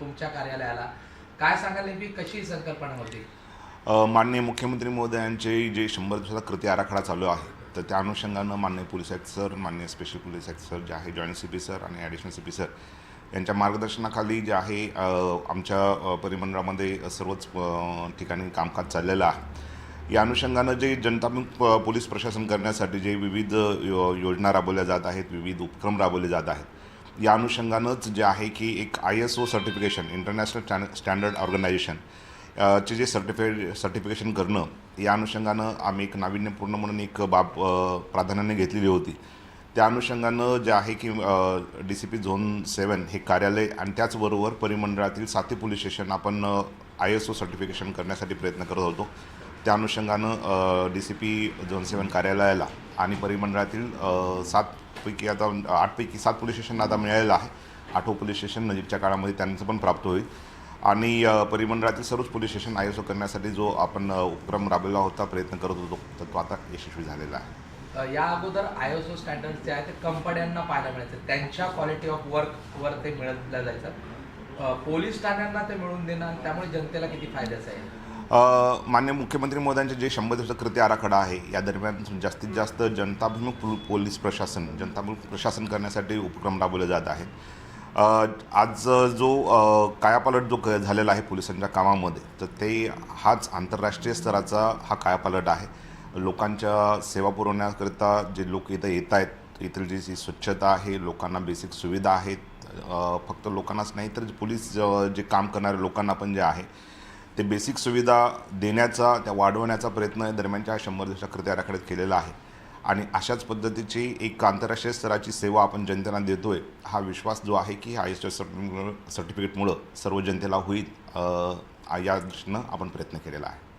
तुमच्या कार्यालयाला? काय सांगाल नेमकी? कशी संकल्पना होती माननीय मुख्यमंत्री महोदयांचे जे शंभर दिवसाचा कृती आराखडा चालू आहे तर त्या अनुषंगानं माननीय पोलीस आयुक्त सर माननीय स्पेशल पोलीस आयुक्त सर जे आहे जॉईंट सी पी सर आणि ॲडिशनल सी पी सर यांच्या मार्गदर्शनाखाली जे आहे आमच्या परिमंडळामध्ये सर्वच ठिकाणी कामकाज चाललेलं आहे. या अनुषंगानं जे जनतामुख पोलीस प्रशासन करण्यासाठी जे विविध यो योजना राबवल्या जात आहेत विविध उपक्रम राबवले जात आहेत या अनुषंगानंच जे आहे की एक I S O certification international stand standard organization चे जे सर्टिफाईड सर्टिफिकेशन करणं या अनुषंगानं आम्ही एक नाविन्यपूर्ण म्हणून एक बाब प्राधान्याने घेतलेली होती. त्या अनुषंगानं जे आहे की D C P zone seven हे कार्यालय आणि त्याचबरोबर परिमंडळातील साती पोलीस स्टेशन आपण आय एस ओ सर्टिफिकेशन करण्यासाठी प्रयत्न करत होतो. त्या अनुषंगानं D C P zone seven कार्यालयाला आणि परिमंडळातील सातपैकी आता आठपैकी सात पोलीस स्टेशनला आता मिळालेलं आहे. आठवं पोलीस स्टेशन नजीकच्या काळामध्ये त्यांचं पण प्राप्त होईल. आणि परिमंडळातील सर्वच police station I S O करण्यासाठी जो आपण उपक्रम राबवला होता प्रयत्न करत होतो तर तो आता यशस्वी झालेला आहे. या अगोदर आय एस ओ स्टँडर्ड जे आहे ते कंपन्यांना पाहायला मिळायचं. त्यांच्या क्वालिटी ऑफ वर्कवर ते मिळवलं जायचं. पोलीस ठाण्यांना ते मिळवून देणं त्यामुळे जनतेला किती फायद्याचं आहे? मान्य मुख्यमंत्री मोद्यांचे जे शंभर दिवसाचा कृती आराखडा आहे या दरम्यान जास्तीत जास्त जनताभिमुख पोलीस प्रशासन जनताभिमुख प्रशासन करण्यासाठी उपक्रम राबवले जात आहेत. आज जो कायापालट जो क- झालेला आहे पोलिसांच्या कामामध्ये तर ते हाच आंतरराष्ट्रीय स्तराचा हा कायापालट आहे. लोकांच्या सेवा पुरवण्याकरिता जे लोक इथं येत आहेत इथली जी जी स्वच्छता आहे लोकांना बेसिक सुविधा आहेत फक्त लोकांनाच नाही तर पोलीस जे काम करणाऱ्या लोकांना पण जे आहे ते बेसिक सुविधा देण्याचा त्या वाढवण्याचा प्रयत्न दरम्यानच्या शंभर दिवसाच्या कृती आराखड्यात केलेला आहे. आणि अशाच पद्धतीची एक आंतरराष्ट्रीय स्तराची सेवा आपण जनतेला देतोय हा विश्वास जो आहे की आय एस एस सर्टिफिकेटमुळं सर्व जनतेला होईल या दृष्टीनं आपण प्रयत्न केलेला आहे.